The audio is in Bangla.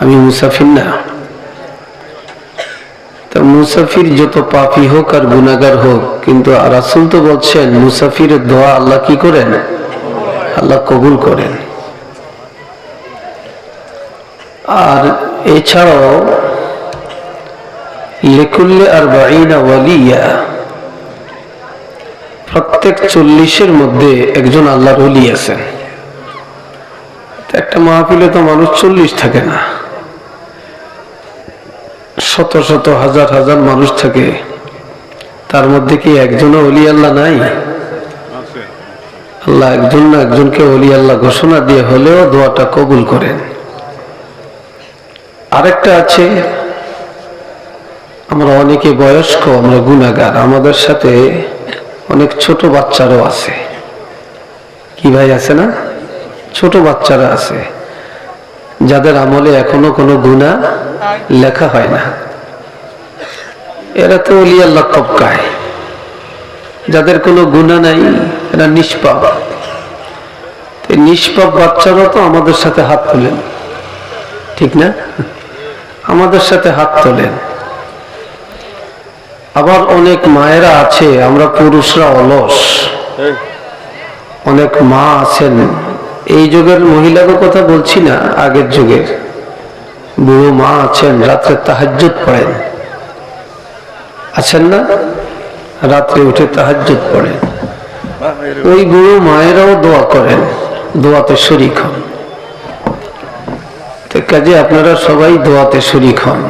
আমি মুসাফির না। তা মুসাফির যত পাপি হোক আর গুনাগার হোক, কিন্তু রাসুল তো বলছেন, মুসাফিরের দোয়া আল্লাহ কি করেন? আল্লাহ কবুল করেন। আর এছাড়াও, লেকুল্লে আর বাঈনা ওয়ালিয়া, প্রত্যেক চল্লিশের মধ্যে একজন আল্লাহর ওলি আছেন। একটা মাহফিলে তো মানুষ চল্লিশ থাকে না। শত শত হাজার হাজার মানুষ থাকে। তার মধ্যে কি একজনও অলি আল্লাহ নাই আল্লাহ একজন না একজনকে অলি আল্লাহ ঘোষণা দিয়ে হলেও দোয়াটা কবুল করেন। আরেকটা আছে আমরা অনেকে বয়স্ক আমরা গুণাগার আমাদের সাথে অনেক ছোট বাচ্চারাও আছে। কি ভাই আছে না? ছোট বাচ্চারা আছে যাদের আমলে এখনও কোনো গুণা লেখা হয় না। এরা তো অলি আল্লাহ তবকায় যাদের কোনো গুণা নাই এরা নিষ্পাপ। নিষ্পাপ বাচ্চারা তো আমাদের সাথে হাত তোলেন। ঠিক না? আমাদের সাথে হাত তোলেন। আবার অনেক মায়েরা আছে আমরা পুরুষরা অলস। অনেক মা আছেন এই যুগের মহিলাদের কথা বলছি না, আগের যুগের। বুড়ো মা আছেন, রাত্রে তাহাজ্জুদ পড়েন। আছেন না? রাত্রে উঠে তাহাজ্জুদ পড়েন। ওই বুড়ো মায়েরাও দোয়া করেন, দোয়াতে শরিক হন। কাজে আপনারা সবাই দোয়াতে শরিক হন।